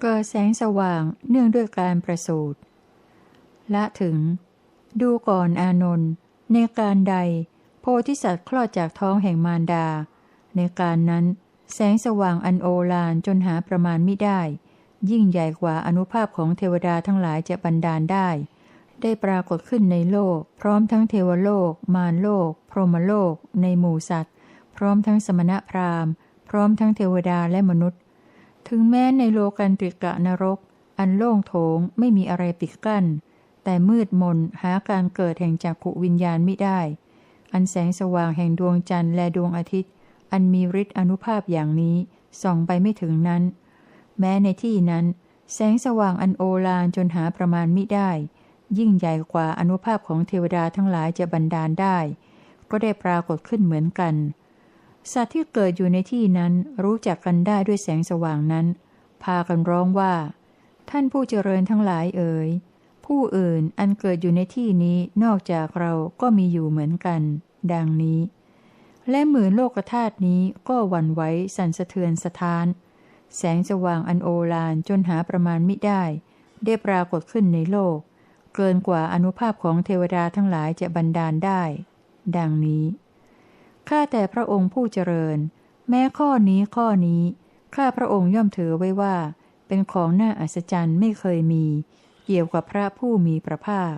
เกิดแสงสว่างเนื่องด้วยการประสูติละถึง ดูก่อนอานนท์ในการใด โพธิสัตว์คลอดจากท้องแห่งมารดา ในการนั้น แสงสว่างอันโอฬารจนหาประมาณไม่ได้ ยิ่งใหญ่กว่าอนุภาพของเทวดาทั้งหลายจะบันดาลได้ ได้ปรากฏขึ้นในโลก พร้อมทั้งเทวโลก มารโลก พรหมโลก ในหมู่สัตว์ พร้อมทั้งสมณพราหมณ์ พร้อมทั้งเทวดาและมนุษย์ ถึงแม้ในโลกันตริกะนรก อันโล่งโถงไม่มีอะไรปิดกั้น แต่มืดมนหาการเกิดแห่งจักขุวิญญาณไม่ได้ อันแสงสว่างแห่งดวงจันทร์และดวงอาทิตย์ อันมีฤทธิ์อนุภาพอย่างนี้ส่องไปไม่ถึงนั้น แม้ในที่นั้น แสงสว่างอันโอฬารจนหาประมาณมิได้ ยิ่งใหญ่กว่าอนุภาพของเทวดาทั้งหลายจะบันดาลได้ ก็ได้ปรากฏขึ้นเหมือนกัน สัตว์ที่เกิดอยู่ในที่นั้นรู้จักกันได้ด้วยแสงสว่างนั้น พากันร้องว่า ท่านผู้เจริญทั้งหลายเอ๋ยผู้อื่นอันเกิดอยู่ในที่นี้นอกจากเราก็มีอยู่เหมือนกัน ดังนี้ และหมื่นโลกธาตุนี้ก็หวั่นไหวสั่นสะเทือนสะท้าน แสงสว่างอันโอฬารจนหาประมาณมิได้ ได้ปรากฏขึ้นในโลก เกินกว่าอนุภาพของเทวดาทั้งหลายจะบันดาลได้ ดังนี้ ข้าแต่พระองค์ผู้เจริญ แม้ข้อนี้ข้อนี้ ข้าพระองค์ย่อมถือไว้ว่า เป็นของน่าอัศจรรย์ไม่เคยมี เกี่ยวกับพระผู้มีพระภาค